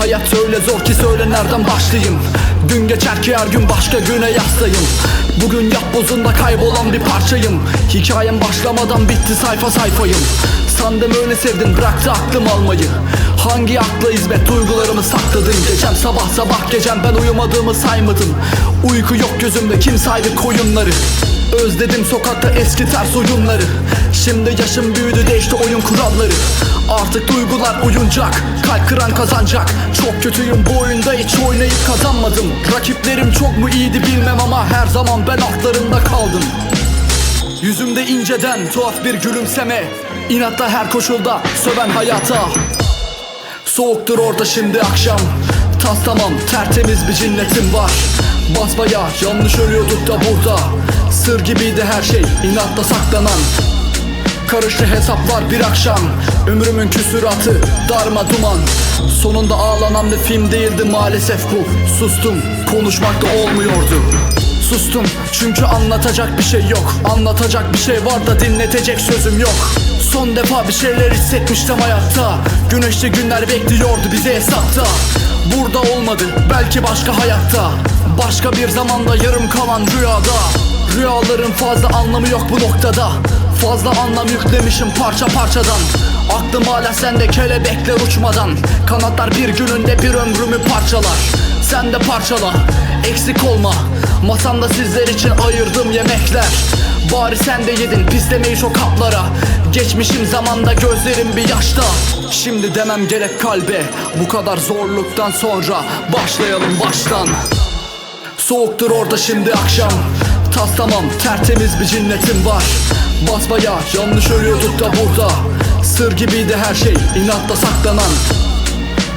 Hayat öyle zor ki söyle nereden başlayayım? Gün geçer ki her gün başka güne yaslayım Bugün yap bozunda kaybolan bir parçayım. Hikayem başlamadan bitti sayfa sayfayım. Sandım öyle sevdin bıraktı aklım almayı. Hangi akla hizmet duygularımı sakladın Gecem sabah sabah gecem ben uyumadığımı saymadım. Uyku yok gözümde kim saydı koyunları Özledim sokakta eski ters oyunları. Şimdi yaşım büyüdü değişti oyun kuralları. Artık duygular oyuncak Kalp kıran kazanacak. Çok kötüyüm bu oyunda hiç oynayıp kazanmadım. Rakiplerim çok mu iyiydi bilmem ama Her zaman ben altlarında kaldım. Yüzümde inceden tuhaf bir gülümseme. İnatla her koşulda söven hayata. Soğuktur orada şimdi akşam. Tas tamam tertemiz bir cinnetim var Basbaya yanlış ölüyorduk da burada. Sır gibiydi her şey inatla saklanan. Karıştı hesaplar bir akşam. Ömrümün küsuratı darma duman. Sonunda ağlanan bir film değildi maalesef bu. Sustum konuşmak da olmuyordu. Sustum çünkü anlatacak bir şey yok. Anlatacak bir şey var da dinletecek sözüm yok Son defa bir şeyler hissetmiştim hayatta. Güneşli günler bekliyordu bizi hesapta. Burada olmadı belki başka hayatta. Başka bir zamanda yarım kalan rüyada. Rüyaların fazla anlamı yok bu noktada. Fazla anlam yüklemişim parça parçadan. Aklım hala sende kelebekler uçmadan. Kanatlar bir gününde bir ömrümü parçalar. Sen de parçala eksik olma. Masamda sizler için ayırdım yemekler Bari sen de yedin pislemeyi o kaplara. Geçmişim zamanda gözlerim bir yaşta. Şimdi demem gerek kalbe. Bu kadar zorluktan sonra Başlayalım baştan. Soğuktur orada şimdi akşam. Tas tamam tertemiz bir cinnetim var. Basbaya yanlış ölüyorduk da burada. Sır gibiydi her şey inatla saklanan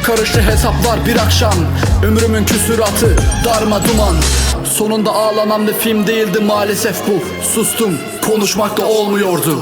Karıştı hesaplar bir akşam. Ömrümün küsuratı darma duman. Sonunda ağlanan bir film değildi maalesef bu. Sustum konuşmak da olmuyordu